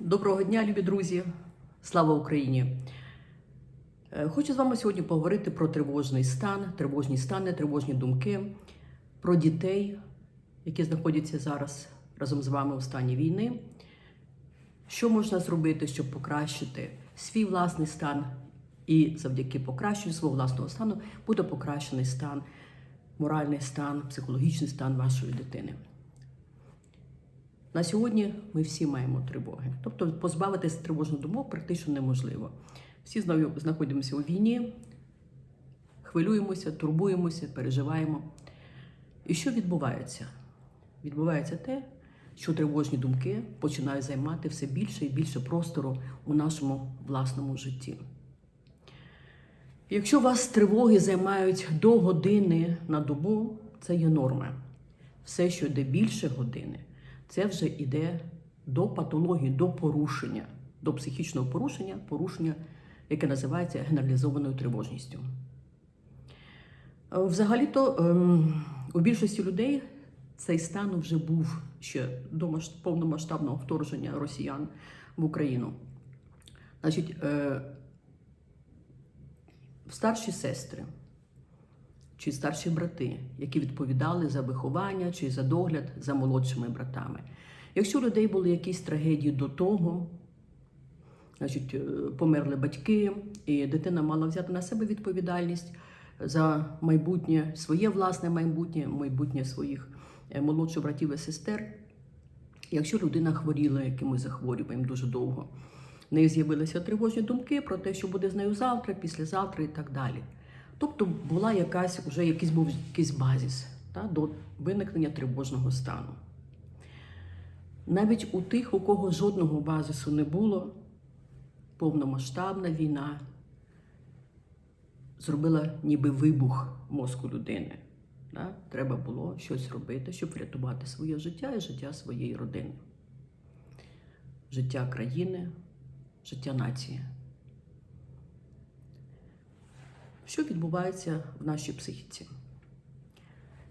Доброго дня, любі друзі! Слава Україні! Е, Хочу з вами сьогодні поговорити про тривожний стан, тривожні стани, тривожні думки, про дітей, які знаходяться зараз разом з вами у стані війни. Що можна зробити, щоб покращити свій власний стан, і завдяки покращенню свого власного стану буде покращений стан, моральний стан, психологічний стан вашої дитини. На сьогодні ми всі маємо тривоги. Тобто позбавитися тривожних думок практично неможливо. Всі знаходимося у війні, хвилюємося, турбуємося, переживаємо. І що відбувається? Відбувається те, що тривожні думки починають займати все більше і більше простору у нашому власному житті. Якщо вас тривоги займають до години на добу, це є норма. Все, що йде більше години, це вже йде до патології, до порушення, до психічного порушення, порушення, яке називається генералізованою тривожністю. Взагалі-то ем, у більшості людей цей стан вже був ще до повномасштабного вторгнення росіян в Україну. Значить, е, старші сестри чи старші брати, які відповідали за виховання чи за догляд за молодшими братами. Якщо у людей були якісь трагедії до того, значить, е, померли батьки, і дитина мала взяти на себе відповідальність за майбутнє, своє власне майбутнє, майбутнє своїх е, молодших братів і сестер. Якщо людина хворіла якимось захворюванням дуже довго, в неї з'явилися тривожні думки про те, що буде з нею завтра, післязавтра і так далі. Тобто була якась уже якийсь був якийсь базіс та, до виникнення тривожного стану. Навіть у тих, у кого жодного базису не було, повномасштабна війна зробила ніби вибух мозку людини. Да? Треба було щось робити, щоб врятувати своє життя і життя своєї родини, життя країни, життя нації. Що відбувається в нашій психіці,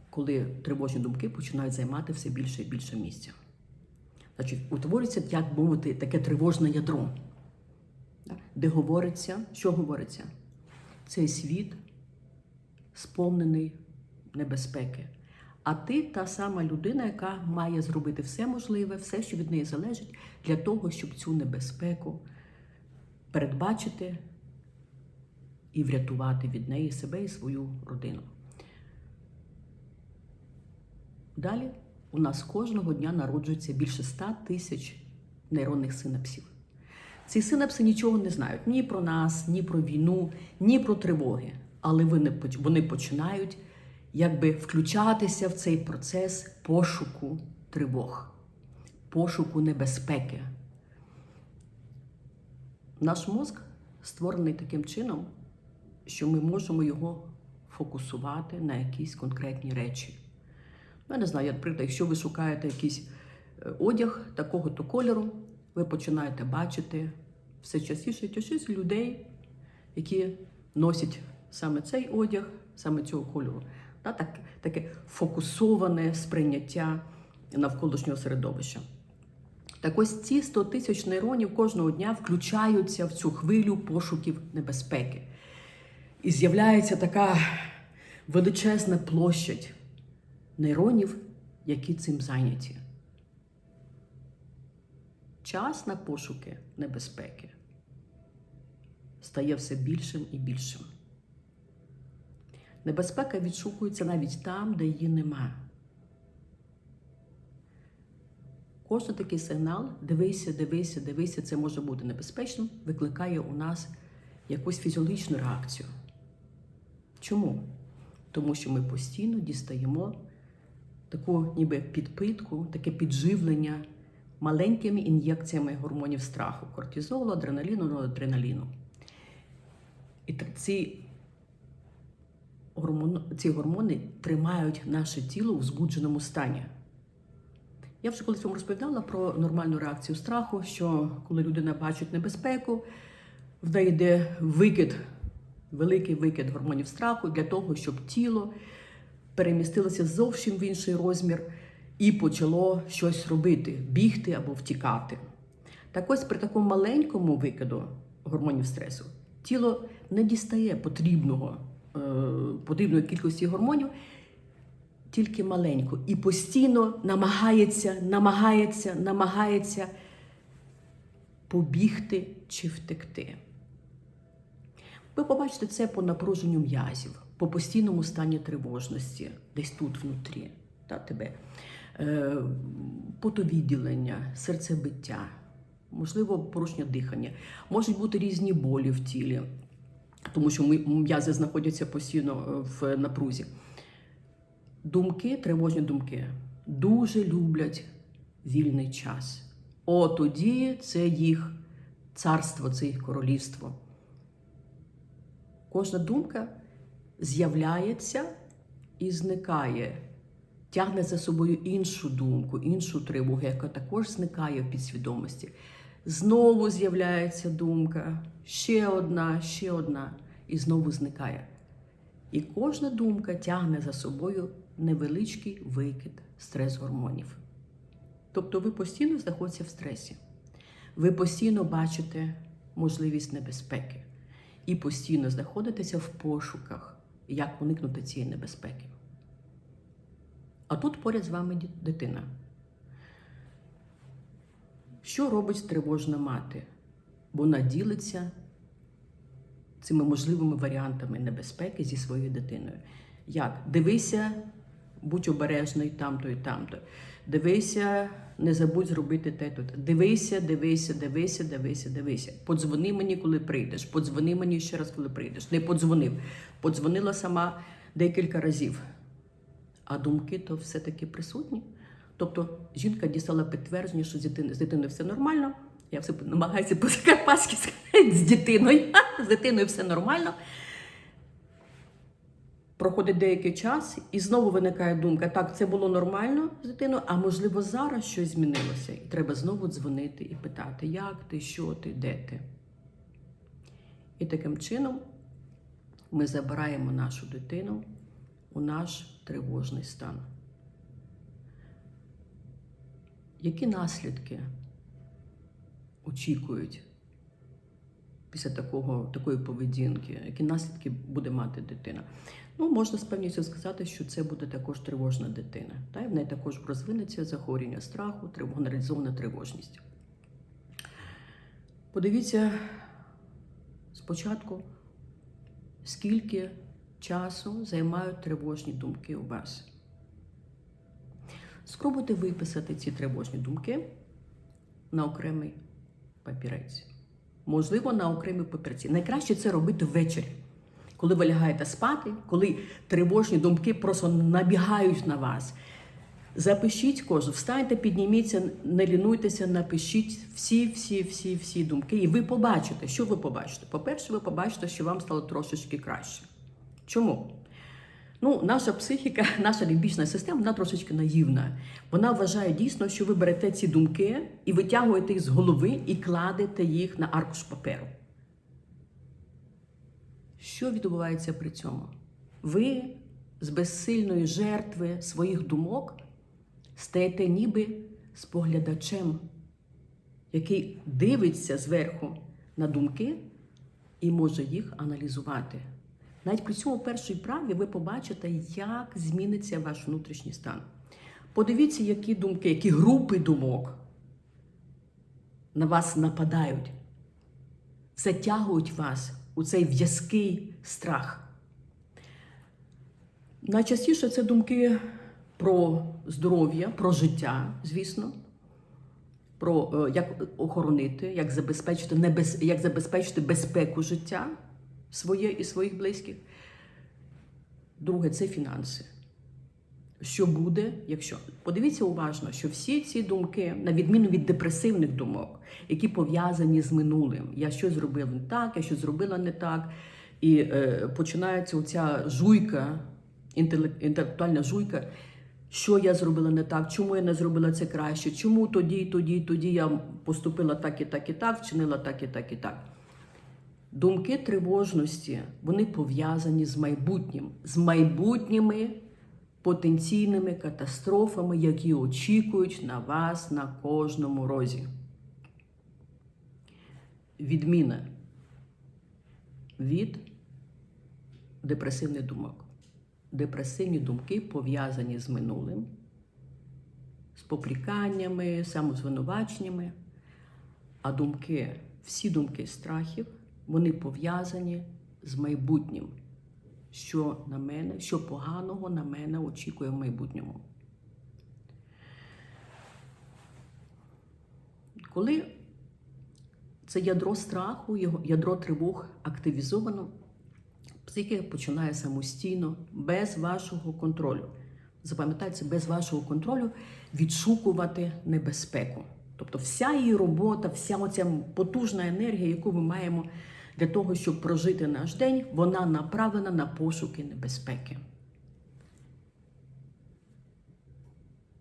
коли тривожні думки починають займати все більше і більше місця? Значить, утворюється, як мовити, таке тривожне ядро, де говориться, що говориться? Цей світ сповнений небезпеки. А ти та сама людина, яка має зробити все можливе, все, що від неї залежить, для того, щоб цю небезпеку передбачити і врятувати від неї себе і свою родину. Далі у нас кожного дня народжується більше 100 тисяч нейронних синапсів. Ці синапси нічого не знають ні про нас, ні про війну, ні про тривоги. Але вони, починають якби включатися в цей процес пошуку тривог, пошуку небезпеки. Наш мозк створений таким чином, що ми можемо його фокусувати на якісь конкретні речі. Ну, я не знаю, наприклад, якщо ви шукаєте якийсь е, одяг такого-то кольору, ви починаєте бачити все частіше частіше людей, які носять саме цей одяг, саме цього кольору. Та, так, таке фокусоване сприйняття навколишнього середовища. Так ось ці 100 тисяч нейронів кожного дня включаються в цю хвилю пошуків небезпеки. І з'являється така величезна площадь нейронів, які цим зайняті. Час на пошуки небезпеки стає все більшим і більшим. Небезпека відшукується навіть там, де її нема. Кожен такий сигнал дивися, дивися, дивися, це може бути небезпечним, викликає у нас якусь фізіологічну реакцію. Чому? Тому що ми постійно дістаємо таку ніби підпитку, таке підживлення маленькими ін'єкціями гормонів страху кортизолу, адреналіну, норадреналіну. І тр- ці, гормон, ці гормони тримають наше тіло у збудженому стані. Я вже колись вам розповідала про нормальну реакцію страху, що коли людина бачить небезпеку, в неї йде викид, великий викид гормонів страху для того, щоб тіло перемістилося зовсім в інший розмір і почало щось робити, бігти або втікати. Так ось при такому маленькому викиду гормонів стресу тіло не дістає потрібного, е, потрібної кількості гормонів, тільки маленьку. І постійно намагається, намагається, намагається побігти чи втекти. Ви побачите це по напруженню м'язів, по постійному стані тривожності, десь тут внутрі, та тебе, е, потовідділення, серцебиття, можливо, порушення дихання, можуть бути різні болі в тілі, тому що м'язи знаходяться постійно е, в напрузі. Думки, тривожні думки, дуже люблять вільний час. О, тоді це їх царство, це їх королівство. Кожна думка з'являється і зникає, тягне за собою іншу думку, іншу тривогу, яка також зникає в підсвідомості. Знову з'являється думка, ще одна, ще одна, і знову зникає. І кожна думка тягне за собою невеличкий викид стрес-гормонів. Тобто ви постійно знаходитеся в стресі. Ви постійно бачите можливість небезпеки і постійно знаходитеся в пошуках, як уникнути цієї небезпеки. А тут поряд з вами дитина. Що робить тривожна мати? Вона ділиться цими можливими варіантами небезпеки зі своєю дитиною. Як? Дивися, будь обережний там-то і там-то. Дивися, не забудь зробити те тут. Дивися, дивися, дивися, дивися, дивися. Подзвони мені, коли прийдеш. Подзвони мені ще раз, коли прийдеш. Не подзвонив. Подзвонила сама декілька разів. А думки то все-таки присутні. Тобто жінка дістала підтвердження, що з дитиною, все нормально. Я все намагаюся по-закарпатськи сказати з дитиною. З дитиною все нормально. Проходить деякий час, і знову виникає думка: так, це було нормально з дитиною, а можливо, зараз щось змінилося. І треба знову дзвонити і питати, як ти, що ти, де ти. І таким чином ми забираємо нашу дитину у наш тривожний стан. Які наслідки очікують після такого, такої поведінки? Які наслідки буде мати дитина? Ну, можна з певністю сказати, що це буде також тривожна дитина. Та? І в неї також розвинеться захворювання страху, генералізована тривожність. Подивіться спочатку, скільки часу займають тривожні думки у вас. Спробуйте виписати ці тривожні думки на окремий папірець. Можливо, на окремій папірці. Найкраще це робити ввечері, коли ви лягаєте спати, коли тривожні думки просто набігають на вас. Запишіть кожну, встаньте, підніміться, не лінуйтеся, напишіть всі, всі, всі, всі думки, і ви побачите, що ви побачите. По-перше, ви побачите, що вам стало трошечки краще. Чому? Ну, наша психіка, наша лімбічна система, вона трошечки наївна. Вона вважає дійсно, що ви берете ці думки і витягуєте їх з голови і кладете їх на аркуш паперу. Що відбувається при цьому? Ви з безсильної жертви своїх думок стаєте ніби споглядачем, який дивиться зверху на думки і може їх аналізувати. Навіть при цьому першій праві ви побачите, як зміниться ваш внутрішній стан. Подивіться, які думки, які групи думок на вас нападають, затягують вас у цей в'язкий страх. Найчастіше це думки про здоров'я, про життя, звісно, про е, як охоронити, як забезпечити, небез... як забезпечити безпеку життя своє і своїх близьких. Друге це фінанси. Що буде, якщо подивіться уважно, що всі ці думки, на відміну від депресивних думок, які пов'язані з минулим, я щось зробив не так, я щось зробила не так, і е, починається оця жуйка, інтелектуальна жуйка, що я зробила не так, чому я не зробила це краще, чому тоді, тоді, тоді я поступила так і так і так, вчинила так і так і так. Думки тривожності вони пов'язані з майбутнім, з майбутніми потенційними катастрофами, які очікують на вас на кожному розі. відміна від депресивних думок. Депресивні думки пов'язані з минулим, з попріканнями, самозвинуваченнями. А думки, всі думки страхів, вони пов'язані з майбутнім. Що на мене, що поганого на мене очікує в майбутньому. Коли це ядро страху, ядро тривог активізовано, психіка починає самостійно, без вашого контролю. Запам'ятайте, без вашого контролю відшукувати небезпеку. Тобто вся її робота, вся оця потужна енергія, яку ми маємо для того, щоб прожити наш день, вона направлена на пошуки небезпеки.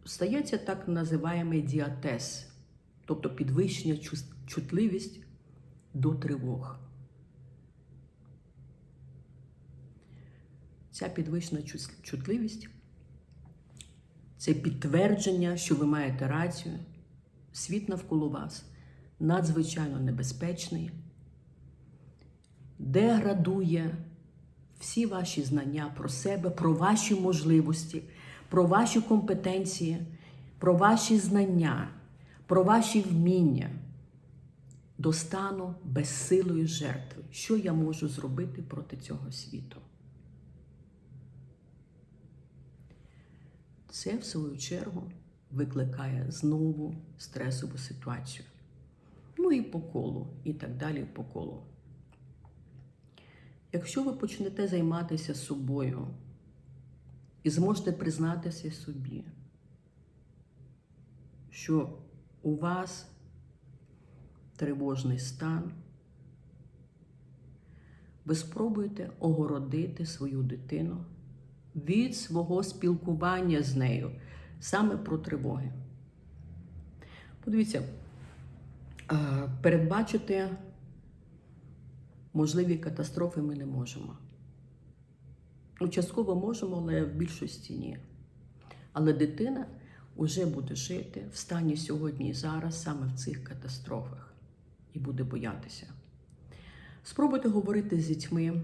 Стається так називаємий діатез, тобто підвищення чутливість до тривог. Ця підвищена чутливість це підтвердження, що ви маєте рацію. Світ навколо вас надзвичайно небезпечний, деградує всі ваші знання про себе, про ваші можливості, про ваші компетенції, про ваші знання, про ваші вміння до стану безсилої жертви. Що я можу зробити проти цього світу? Це, в свою чергу, викликає знову стресову ситуацію. Ну і по колу, і так далі по колу. Якщо ви почнете займатися собою і зможете признатися собі, що у вас тривожний стан, ви спробуєте огородити свою дитину від свого спілкування з нею саме про тривоги. Подивіться, передбачити можливі катастрофи ми не можемо. Ну, можемо, але в більшості ні. Але дитина вже буде жити в стані сьогодні і зараз саме в цих катастрофах і буде боятися. Спробуйте говорити з дітьми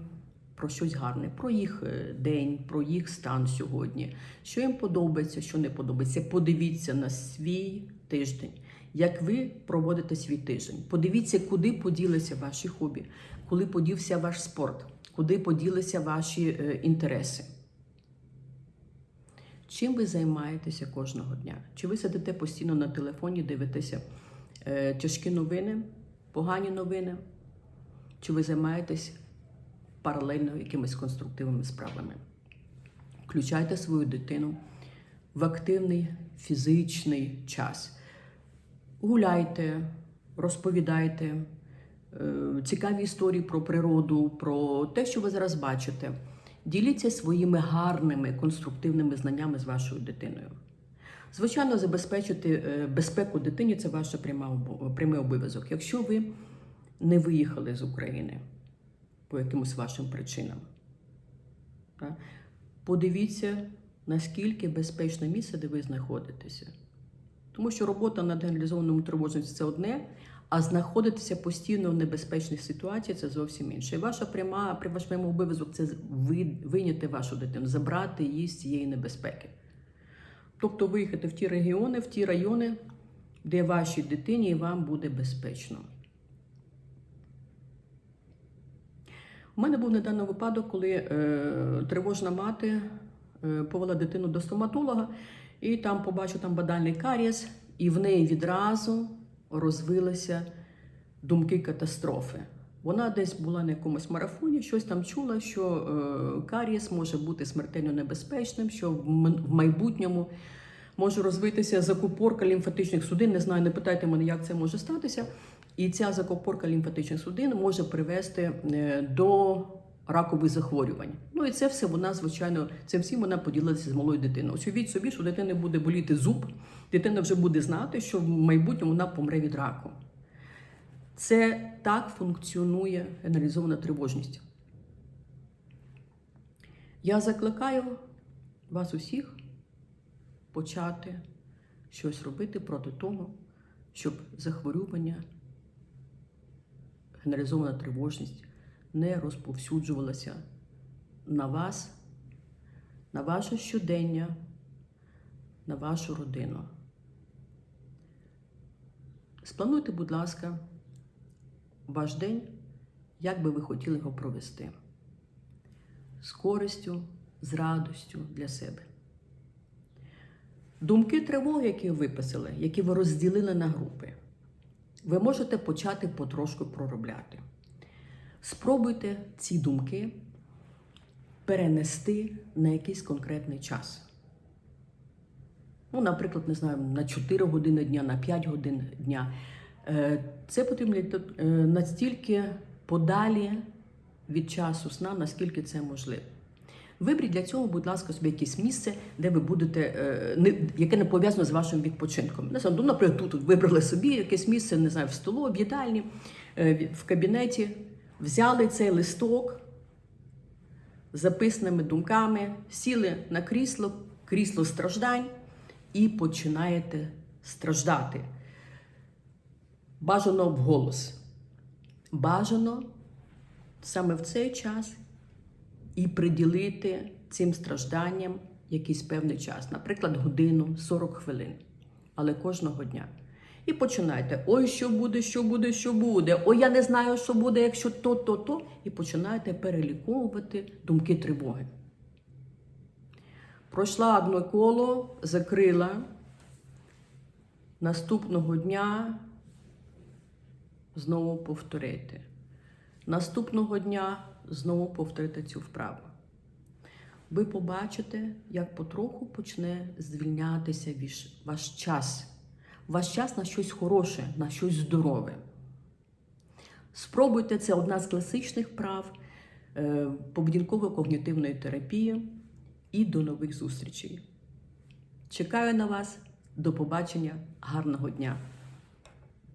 про щось гарне, про їх е, день, про їх стан сьогодні, що їм подобається, що не подобається. Подивіться на свій тиждень, як ви проводите свій тиждень. Подивіться, куди поділися ваші хобі, коли подівся ваш спорт, куди поділися ваші е, інтереси. Чим ви займаєтеся кожного дня? Чи ви сидите постійно на телефоні, дивитеся е, тяжкі новини, погані новини? Чи ви займаєтесь паралельно якимись конструктивними справами? Включайте свою дитину в активний фізичний час. Гуляйте, розповідайте цікаві історії про природу, про те, що ви зараз бачите. Діліться своїми гарними конструктивними знаннями з вашою дитиною. Звичайно, забезпечити е, безпеку дитині це ваш прямий обов'язок. Якщо ви не виїхали з України по якимось вашим причинам, подивіться, наскільки безпечне місце, де ви знаходитеся. Тому що робота над генералізованою тривожністю це одне, а знаходитися постійно в небезпечній ситуації це зовсім інше. І ваша пряма, при вашому обов'язок це ви- вийняти вашу дитину, забрати її з цієї небезпеки. Тобто виїхати в ті регіони, в ті райони, де вашій дитині і вам буде безпечно. У мене був недавно випадок, коли е, тривожна мати е, повела дитину до стоматолога, і там побачив там бадальний карієс, і в неї відразу розвилися думки катастрофи. Вона десь була на якомусь марафоні, щось там чула, що е, карієс може бути смертельно небезпечним, що в майбутньому може розвитися закупорка лімфатичних судин. Не знаю, не питайте мене, як це може статися. І ця закупорка лімфатичних судин може привести е, до ракових захворювань. Ну і це все вона, звичайно, цим всім вона поділилася з малою дитиною. Ось уявіть собі, що дитини буде боліти зуб, дитина вже буде знати, що в майбутньому вона помре від раку. Це так функціонує генералізована тривожність. Я закликаю вас усіх почати щось робити проти того, щоб захворювання генералізована тривожність не розповсюджувалася на вас, на ваше щодення, на вашу родину. Сплануйте, будь ласка, ваш день, як би ви хотіли його провести. З користю, з радостю для себе. Думки тривоги, які ви виписали, які ви розділили на групи, ви можете почати потрошку проробляти. Спробуйте ці думки перенести на якийсь конкретний час. Ну, наприклад, не знаю, на 4 години дня, на 5 годин дня. Е, Це потрібно е, настільки подалі від часу сна, наскільки це можливо. Виберіть для цього, будь ласка, собі якесь місце, де ви будете, е, яке не пов'язано з вашим відпочинком. Ну, наприклад, тут вибрали собі якесь місце, не знаю, в столу, в їдальні, в кабінеті, взяли цей листок з записними думками, сіли на крісло, крісло страждань і починаєте страждати. Бажано вголос. Бажано саме в цей час і приділити цим стражданням якийсь певний час, наприклад, годину, 40 хвилин, але кожного дня. І починайте: ой, що буде, що буде, що буде, ой, я не знаю, що буде, якщо то, то, то. І починаєте переліковувати думки тривоги. Пройшла одне коло, закрила. Наступного дня знову повторити. Наступного дня знову повторити цю вправу. Ви побачите, як потроху почне звільнятися ваш час. Ваш час на щось хороше, на щось здорове. Спробуйте, це одна з класичних прав е, поведінково-когнітивної терапії. І до нових зустрічей. Чекаю на вас. До побачення. Гарного дня!